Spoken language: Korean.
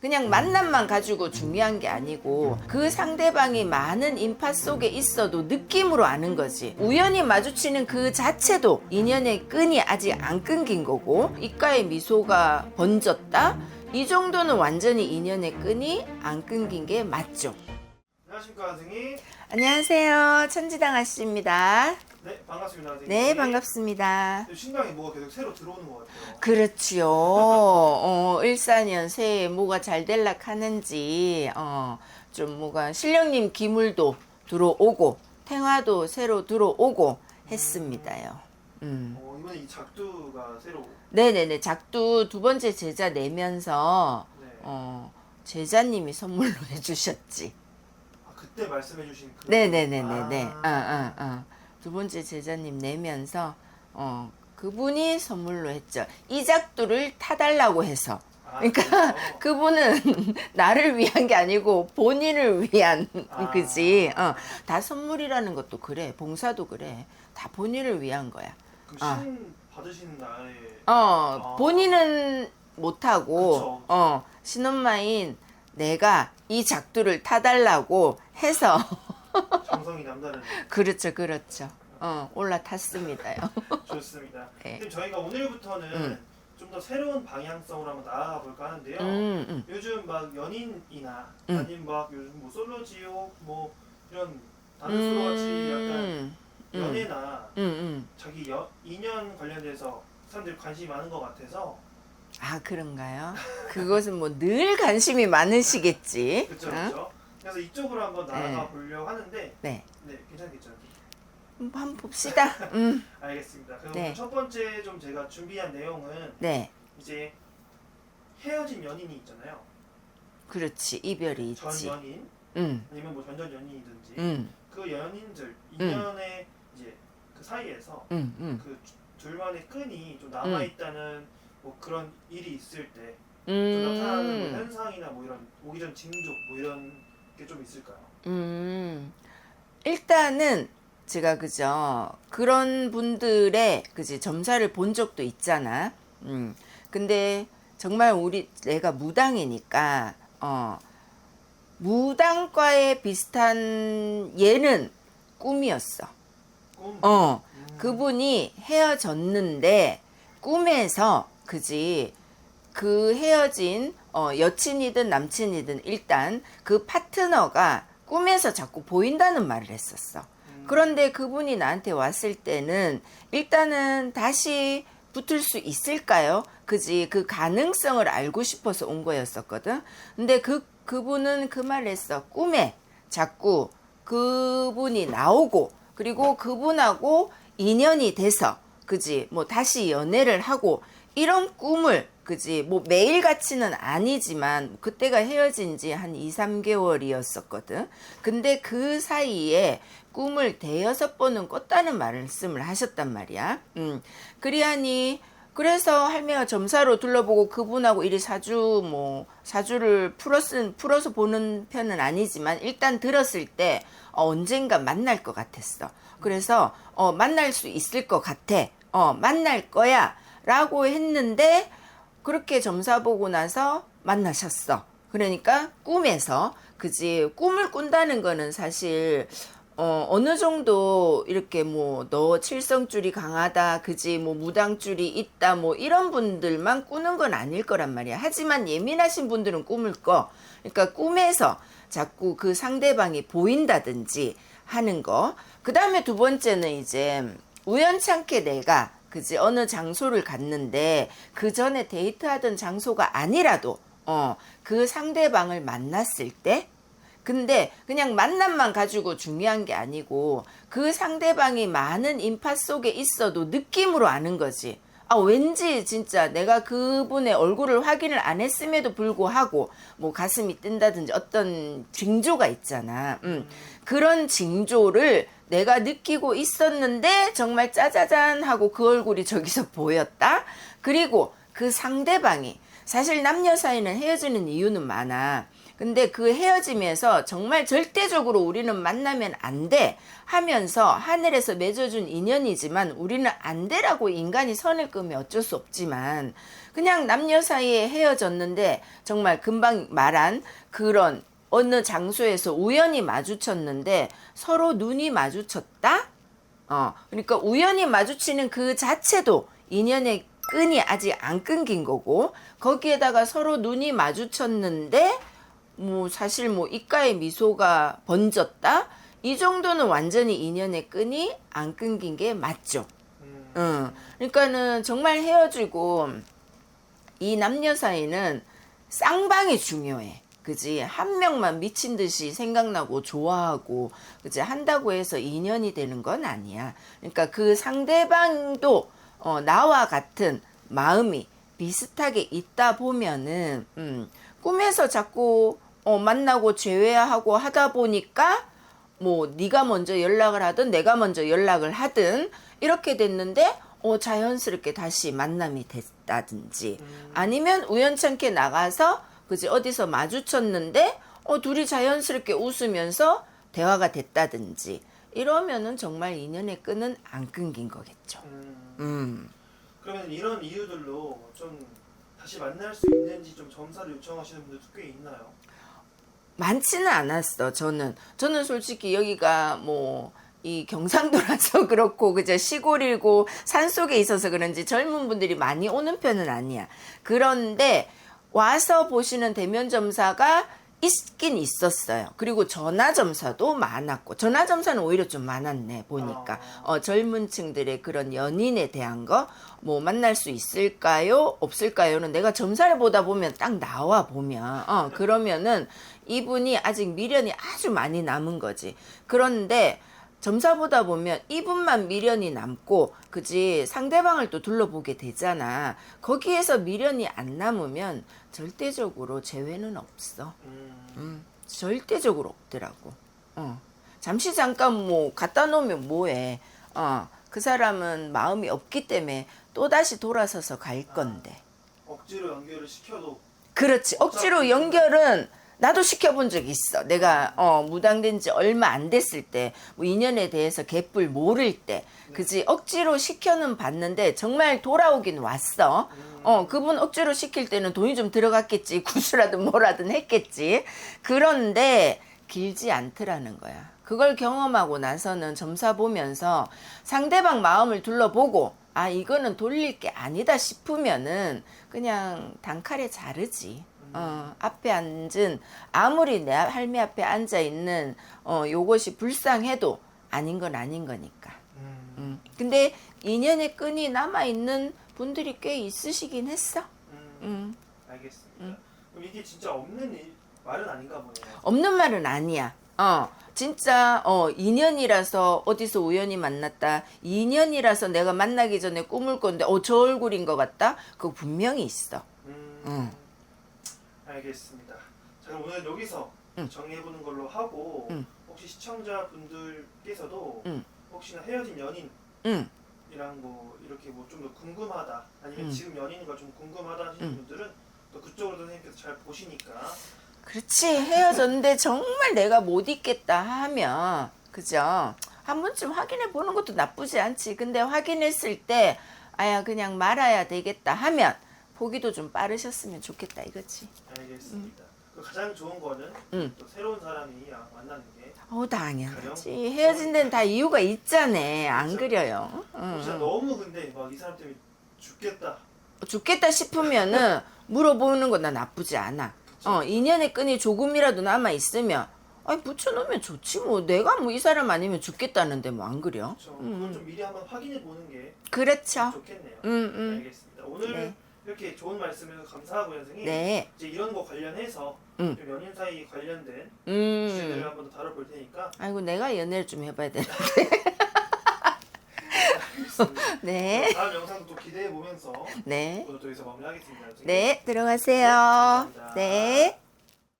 그냥 만남만 가지고 중요한 게 아니고 그 상대방이 많은 인파 속에 있어도 느낌으로 아는 거지. 우연히 마주치는 그 자체도 인연의 끈이 아직 안 끊긴 거고 입가에 미소가 번졌다? 이 정도는 완전히 인연의 끈이 안 끊긴 게 맞죠. 안녕하십니까 선생님. 안녕하세요. 천지당 아씨입니다. 네 반갑습니다 선생님. 네, 반갑습니다. 신강에 뭐가 계속 새로 들어오는 것 같아요. 그렇지요. 어, 일사년 새해 뭐가 잘 될락 하는지, 어, 좀 뭐가 신령님 기물도 들어오고, 탱화도 새로 들어오고 했습니다요. 음. 어, 이번에 이 작두가 새로. 네네네. 작두 두 번째 제자 내면서, 네. 어, 제자님이 선물로 해주셨지. 아, 그때 말씀해 주신 그. 네네네네네. 어, 아, 어, 어. 두 번째 제자님 내면서, 어, 그분이 선물로 했죠. 이 작두를 타달라고 해서. 아, 그러니까 그래요? 그분은 나를 위한 게 아니고 본인을 위한 아. 그지. 어, 다 선물이라는 것도 그래. 봉사도 그래. 다 본인을 위한 거야. 그럼 아. 신 받으신 날에. 어, 본인은 못하고, 그쵸. 어, 신엄마인 내가 이 작두를 타달라고 해서, 정성이 남다른. 그렇죠, 그렇죠. 어, 올라탔습니다요. 좋습니다. 네. 저희가 오늘부터는 음. 좀 더 새로운 방향성으로 한번 나아가 볼까 하는데요. 음, 음. 요즘 막 연인이나 음. 아니면 막 요즘 뭐 솔로 지옥 뭐 이런 다른 솔로 같이 약간 음, 음, 연애나 음, 음. 자기 여, 인연 관련돼서 사람들이 관심이 많은 것 같아서 아, 그런가요? 그것은 뭐 늘 관심이 많으시겠지. 그렇죠 응? 그렇죠 그래서 이쪽으로 한번 나아가 네. 보려고 하는데 네. 네 괜찮겠죠 음, 한번 봅시다. 음, 알겠습니다 그럼 네. 첫 번째 좀 제가 준비한 내용은 네. 이제 헤어진 연인이 있잖아요 그렇지. 이별이 전 있지. 연인 음, 아니면 뭐 전전 연인이든지 음, 그 연인들 인연의 이제 그 사이에서 음, 음. 그 두- 둘만의 끈이 좀 남아 있다는 뭐 그런 일이 있을 때좀 나타나는 뭐 음, 현상이나 뭐 이런 오기 전 징조 뭐 이런 게 좀 있을까요? 음. 일단은 제가 그죠. 그런 분들의 그지 점사를 본 적도 있잖아. 음. 근데 정말 우리 내가 무당이니까 어 무당과의 비슷한 얘는 꿈이었어. 꿈. 어. 음. 그분이 헤어졌는데 꿈에서 그지 그 헤어진 어, 여친이든 남친이든 일단 그 파트너가 꿈에서 자꾸 보인다는 말을 했었어. 음. 그런데 그분이 나한테 왔을 때는 일단은 다시 붙을 수 있을까요? 그지 그 가능성을 알고 싶어서 온 거였었거든. 근데 그 그분은 그 말을 했어. 꿈에 자꾸 그분이 나오고 그리고 그분하고 인연이 돼서 그지 뭐 다시 연애를 하고 이런 꿈을 그지 뭐 매일 같이는 아니지만 그때가 헤어진 지 한 2, 3개월이었었거든. 근데 그 사이에 꿈을 대여섯 번은 꿨다는 말씀을 하셨단 말이야. 음. 그리하니 그래서 할매가 점사로 둘러보고 그분하고 이리 사주 뭐 사주를 풀었은 풀어서 보는 편은 아니지만 일단 들었을 때 어, 언젠가 만날 것 같았어. 그래서 어, 만날 수 있을 것 같아. 어, 만날 거야 라고 했는데 그렇게 점사 보고 나서 만나셨어. 그러니까 꿈에서 그지 꿈을 꾼다는 거는 사실 어, 어느 정도 이렇게 뭐 너 칠성줄이 강하다, 그지 뭐 무당줄이 있다, 뭐 이런 분들만 꾸는 건 아닐 거란 말이야. 하지만 예민하신 분들은 꿈을 꿔. 그러니까 꿈에서 자꾸 그 상대방이 보인다든지 하는 거. 그 다음에 두 번째는 이제 우연찮게 내가 그지 어느 장소를 갔는데 그 전에 데이트하던 장소가 아니라도 어 그 상대방을 만났을 때 근데 그냥 만남만 가지고 중요한 게 아니고 그 상대방이 많은 인파 속에 있어도 느낌으로 아는 거지. 아, 왠지 진짜 내가 그분의 얼굴을 확인을 안 했음에도 불구하고 뭐 가슴이 뜬다든지 어떤 징조가 있잖아. 음. 그런 징조를 내가 느끼고 있었는데 정말 짜자잔 하고 그 얼굴이 저기서 보였다. 그리고 그 상대방이 사실 남녀 사이는 헤어지는 이유는 많아. 근데 그 헤어짐에서 정말 절대적으로 우리는 만나면 안 돼 하면서 하늘에서 맺어준 인연이지만 우리는 안 돼라고 인간이 선을 끄면 어쩔 수 없지만 그냥 남녀 사이에 헤어졌는데 정말 금방 말한 그런 어느 장소에서 우연히 마주쳤는데 서로 눈이 마주쳤다? 어, 그러니까 우연히 마주치는 그 자체도 인연의 끈이 아직 안 끊긴 거고 거기에다가 서로 눈이 마주쳤는데 뭐 사실 뭐 입가에 미소가 번졌다? 이 정도는 완전히 인연의 끈이 안 끊긴 게 맞죠. 음, 응. 그러니까는 정말 헤어지고 이 남녀 사이는 쌍방이 중요해. 그지? 한 명만 미친 듯이 생각나고 좋아하고, 그지? 한다고 해서 인연이 되는 건 아니야. 그러니까 그 상대방도 어, 나와 같은 마음이 비슷하게 있다 보면은, 음, 꿈에서 자꾸 어, 만나고 재회하고 하다 보니까 뭐 네가 먼저 연락을 하든 내가 먼저 연락을 하든 이렇게 됐는데 어 자연스럽게 다시 만남이 됐다든지 음. 아니면 우연찮게 나가서 그지 어디서 마주쳤는데 어 둘이 자연스럽게 웃으면서 대화가 됐다든지 이러면은 정말 인연의 끈은 안 끊긴 거겠죠. 음, 음. 그러면 이런 이유들로 좀 다시 만날 수 있는지 좀 점사를 요청하시는 분들도 꽤 있나요? 많지는 않았어. 저는 저는 솔직히 여기가 뭐 이 경상도라서 그렇고 그저 시골이고 산 속에 있어서 그런지 젊은 분들이 많이 오는 편은 아니야. 그런데 와서 보시는 대면 점사가 있긴 있었어요. 그리고 전화 점사도 많았고 전화 점사는 오히려 좀 많았네 보니까. 어, 젊은 층들의 그런 연인에 대한 거 뭐 만날 수 있을까요? 없을까요는 내가 점사를 보다 보면 딱 나와 보면. 어 그러면은 이분이 아직 미련이 아주 많이 남은 거지. 그런데 점사 보다 보면 이분만 미련이 남고 그지 상대방을 또 둘러보게 되잖아. 거기에서 미련이 안 남으면 절대적으로 재회는 없어. 음, 음, 절대적으로 없더라고. 어. 잠시 잠깐 뭐 갖다 놓으면 뭐해. 어. 그 사람은 마음이 없기 때문에 또 다시 돌아서서 갈 건데. 억지로 연결을 시켜도 그렇지. 억지로 연결은 나도 시켜본 적 있어. 내가 어, 무당된 지 얼마 안 됐을 때, 뭐 인연에 대해서 개뿔 모를 때, 그지 억지로 시켜는 봤는데 정말 돌아오긴 왔어. 어, 그분 억지로 시킬 때는 돈이 좀 들어갔겠지. 구슬하든 뭐라든 했겠지. 그런데 길지 않더라는 거야. 그걸 경험하고 나서는 점사 보면서 상대방 마음을 둘러보고 아 이거는 돌릴 게 아니다 싶으면은 그냥 단칼에 자르지. 어, 앞에 앉은 아무리 내 할매 앞에 앉아 있는 어 요것이 불쌍해도 아닌 건 아닌 거니까. 음, 음. 근데 인연의 끈이 남아 있는 분들이 꽤 있으시긴 했어. 음, 음. 알겠습니다. 그럼 이게 진짜 없는 일, 말은 아닌가 보네요. 없는 말은 아니야. 어, 진짜, 어, 인연이라서 어디서 우연히 만났다. 인연이라서 내가 만나기 전에 꿈을 꿨는데, 어, 저 얼굴인 것 같다? 그거 분명히 있어. 음, 응. 알겠습니다. 자 그럼 오늘 여기서 응. 정리해보는 걸로 하고 응. 혹시 시청자분들께서도 응. 혹시나 헤어진 연인이랑 응, 뭐 이렇게 뭐 좀 더 궁금하다 아니면 응. 지금 연인과 좀 궁금하다 하시는 응. 분들은 또 그쪽으로 선생님께서 잘 보시니까 그렇지. 헤어졌는데 정말 내가 못 있겠다 하면, 그죠? 한 번쯤 확인해 보는 것도 나쁘지 않지. 근데 확인했을 때, 아야, 그냥 말아야 되겠다 하면, 보기도 좀 빠르셨으면 좋겠다 이거지. 알겠습니다. 그 가장 좋은 거는 응. 또 새로운 사람이 만나는 게 어, 당연하지. 헤어진 데는 다 이유가 있잖아. 안 그래요? 응. 진짜 너무 근데 막 이 사람 때문에 죽겠다. 죽겠다 싶으면은 물어보는 건 나 나쁘지 않아. 어, 인연의 끈이 조금이라도 남아 있으면, 아니, 붙여놓으면 좋지 뭐. 내가 뭐 이 사람 아니면 죽겠다는데 뭐 안 그래요? 그렇죠. 그건 좀 미리 한번 확인해 보는 게 그렇죠. 좋겠네요. 음, 음. 알겠습니다. 오늘 네. 이렇게 좋은 말씀해서 감사하고요, 선생님. 네. 이제 이런 거 관련해서 음. 좀 연인 사이 관련된 음. 주제들을 한번 더 다뤄볼 테니까 아이고, 내가 연애를 좀 해봐야. 알겠습니다. 네. 다음 영상도 또 기대해 보면서 네. 오늘 또 여기서 마무리하겠습니다. 선생님. 네, 들어가세요. 네, 감사합니다. 네.